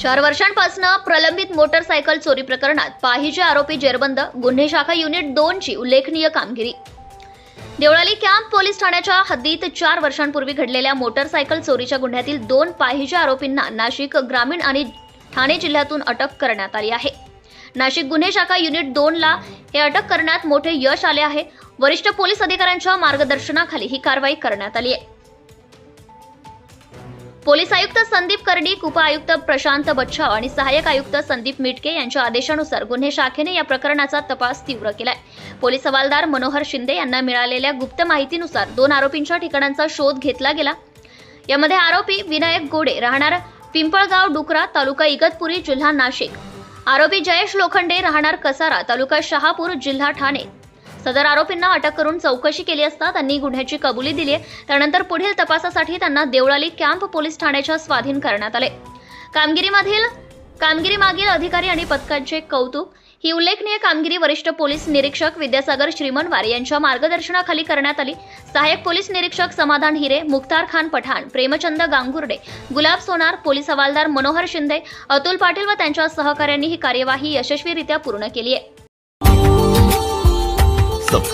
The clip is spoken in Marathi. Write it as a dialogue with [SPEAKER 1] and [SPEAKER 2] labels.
[SPEAKER 1] चार वर्षांपासून प्रलंबित मोटरसायकल चोरी प्रकरणात पाहिजे आरोपी जेरबंद गुन्हे शाखा युनिट दोन ची उल्लेखनीय कामगिरी. देवळाली कॅम्प पोलीस ठाण्याच्या हद्दीत चार वर्षांपूर्वी घडलेल्या मोटरसायकल चोरीच्या गुन्ह्यातील दोन पाहिजे आरोपींना नाशिक ग्रामीण आणि ठाणे जिल्ह्यातून अटक करण्यात आली आहे. नाशिक गुन्हे शाखा युनिट दोनला हे अटक करण्यात मोठे यश आले आहे. वरिष्ठ पोलीस अधिकाऱ्यांच्या मार्गदर्शनाखाली ही कारवाई करण्यात आली आहे. पोलीस आयुक्त संदीप कर्णिक उपआयुक्त प्रशांत बच्छाव आणि सहाय्यक आयुक्त संदीप मिटके यांच्या आदेशानुसार गुन्हे शाखेने या प्रकरणाचा तपास तीव्र केलाय. पोलीस हवालदार मनोहर शिंदे यांना मिळालेल्या गुप्त माहितीनुसार दोन आरोपींच्या ठिकाणांचा शोध घेतला गेला. यामध्ये आरोपी विनायक गोडे राहणार पिंपळगाव डुकरा तालुका इगतपुरी जिल्हा नाशिक. आरोपी जयेश लोखंडे राहणार कसारा तालुका शहापूर जिल्हा ठाणे. सदर आरोपींना अटक करून चौकशी केली असता त्यांनी गुन्ह्याची कबुली दिली आहे. त्यानंतर पुढील तपासासाठी त्यांना देवळाली कॅम्प पोलीस ठाण्याच्या स्वाधीन करण्यात आले. कामगिरीमधील कामगिरीमागील अधिकारी आणि पथकांचे कौतुक. ही उल्लेखनीय कामगिरी वरिष्ठ पोलीस निरीक्षक विद्यासागर श्रीमनवार यांच्या मार्गदर्शनाखाली करण्यात आली. सहाय्यक पोलीस निरीक्षक समाधान हिरे मुख्तार खान पठाण प्रेमचंद गांगुर्डे गुलाब सोनार पोलीस हवालदार मनोहर शिंदे अतुल पाटील व त्यांच्या सहकाऱ्यांनी ही कार्यवाही यशस्वीरित्या पूर्ण केली आहे.